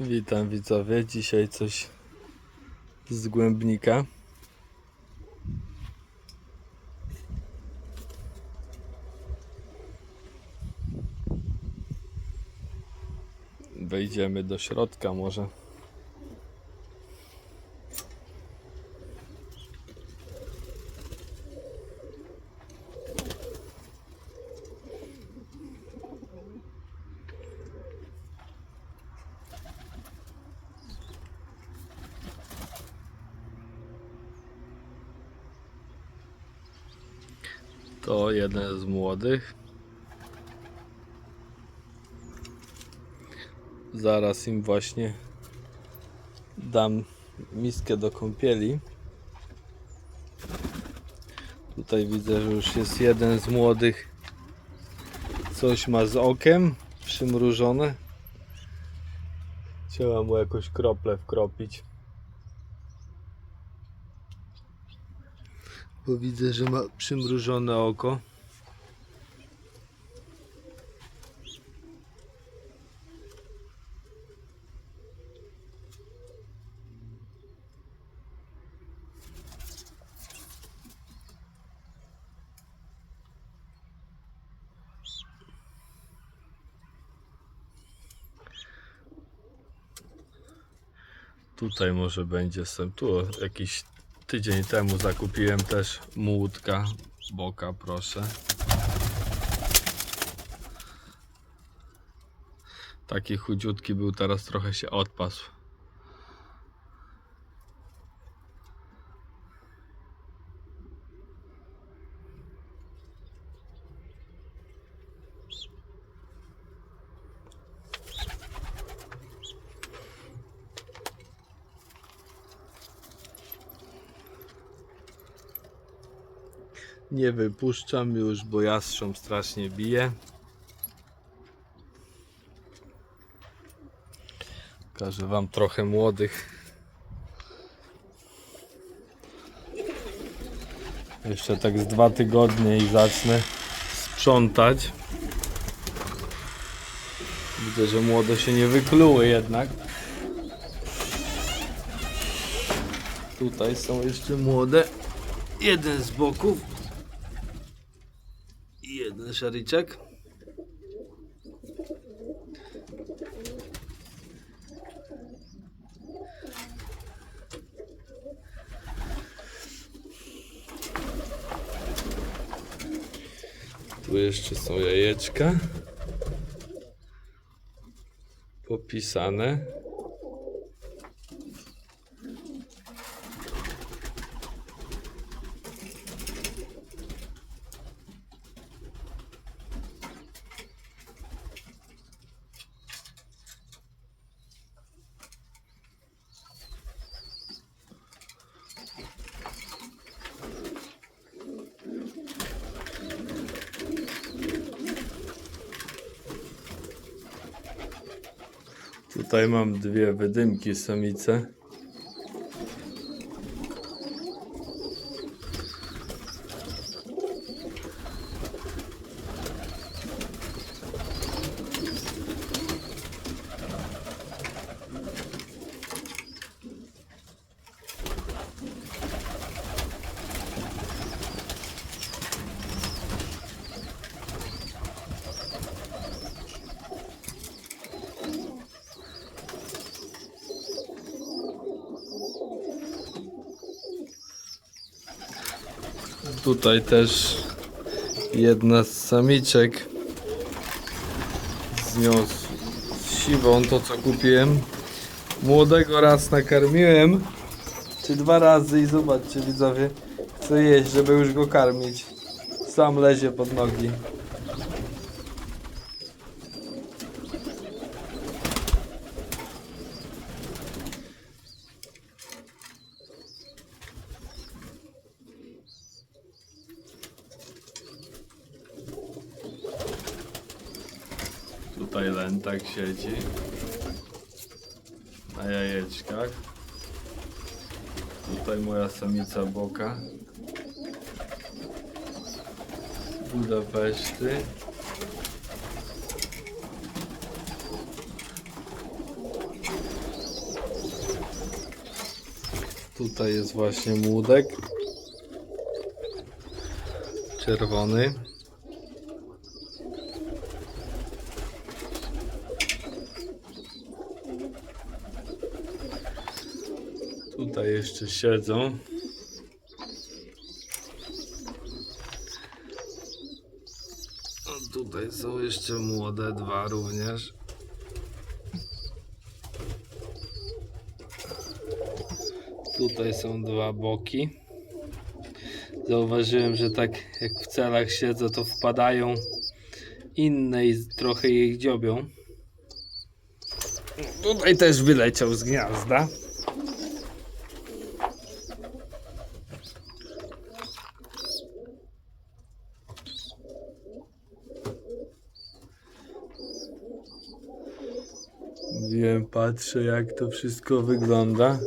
Witam widzowie. Dzisiaj coś z głębnika. Wejdziemy do środka może. To jeden z młodych. Zaraz im właśnie dam miskę do kąpieli. Tutaj widzę, że już jest jeden z młodych. Coś ma z okiem przymrużone. Trzeba mu jakąś kroplę wkropić. Bo widzę, że ma przymrużone oko. Tutaj może będzie sem. Tu jakiś tydzień temu zakupiłem też młódka boka, proszę. Taki chudziutki był, teraz trochę się odpasł. Nie wypuszczam już, bo jastrząb strasznie bije. Pokażę wam trochę młodych. Jeszcze tak z dwa tygodnie i zacznę sprzątać. Widzę, że młode się nie wykluły jednak. Tutaj są jeszcze młode. Jeden z boków. Jeden szariczek. Tu jeszcze są jajeczka. Popisane. Tutaj mam dwie wydymki samice. Tutaj też jedna z samiczek z siwą, to co kupiłem. Młodego raz nakarmiłem, czy dwa razy i zobaczcie widzowie, chce jeść, żeby już go karmić. Sam lezie pod nogi. tutaj lentak siedzi. Na jajeczkach. Tutaj moja samica boka. Budapeszty. Tutaj jest właśnie młodek. Czerwony. Tutaj jeszcze siedzą. A tutaj są jeszcze młode dwa również. Tutaj są dwa boki. Zauważyłem, że tak jak w celach siedzę, to wpadają inne i trochę ich dziobią. Tutaj też wyleciał z gniazda. Patrzę jak to wszystko wygląda.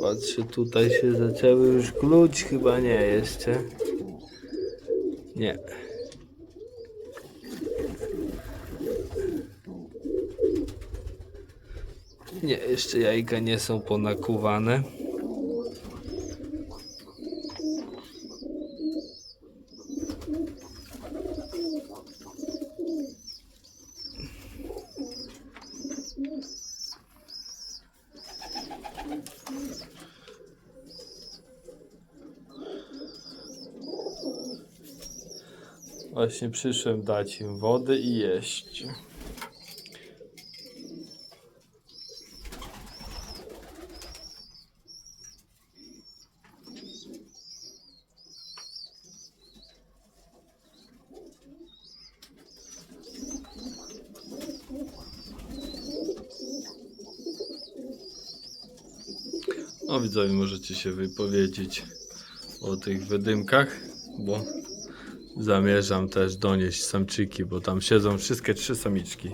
Patrzę, tutaj się zaczęły już kluć, chyba nie jeszcze. Nie. Nie, jeszcze jajka nie są ponakuwane. Właśnie przyszłem dać im wody i jeść. No widzowie, możecie się wypowiedzieć o tych wydymkach, bo zamierzam też donieść samczyki, bo tam siedzą wszystkie trzy samiczki.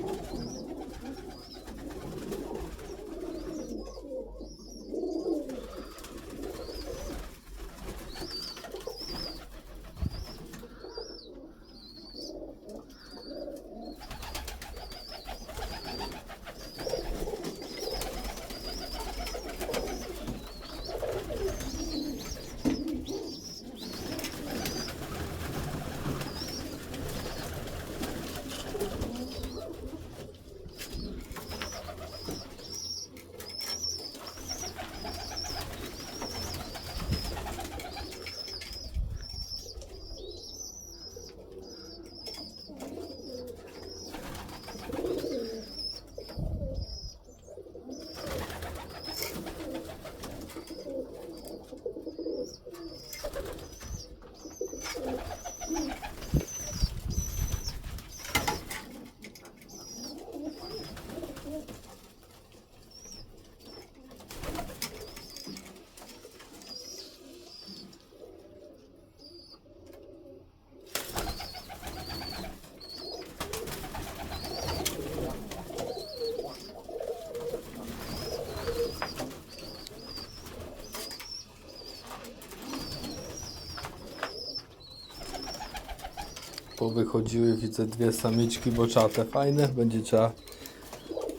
Powychodziły, widzę dwie samiczki boczate, fajne. Będzie trzeba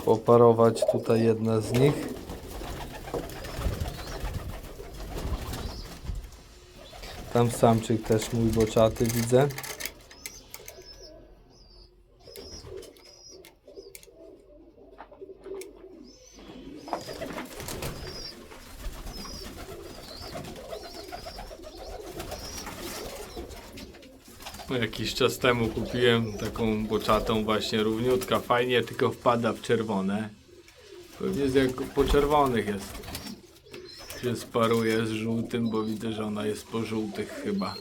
poparować tutaj jedna z nich. Tam samczyk też mój boczaty widzę. Jakiś czas temu kupiłem taką boczatą właśnie równiutka, fajnie, tylko wpada w czerwone. Pewnie z jak po czerwonych jest. Się sparuje z żółtym, bo widzę, że ona jest po żółtych chyba.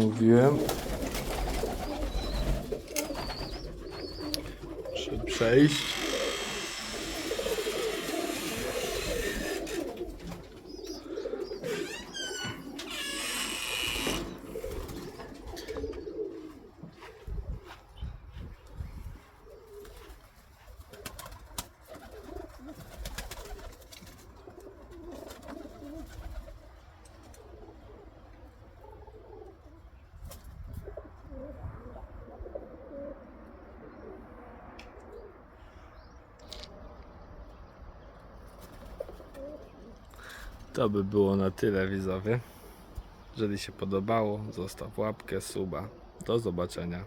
Mówiłem. Muszę przejść. To by było na tyle widzowie. Jeżeli się podobało, zostaw łapkę, suba. Do zobaczenia.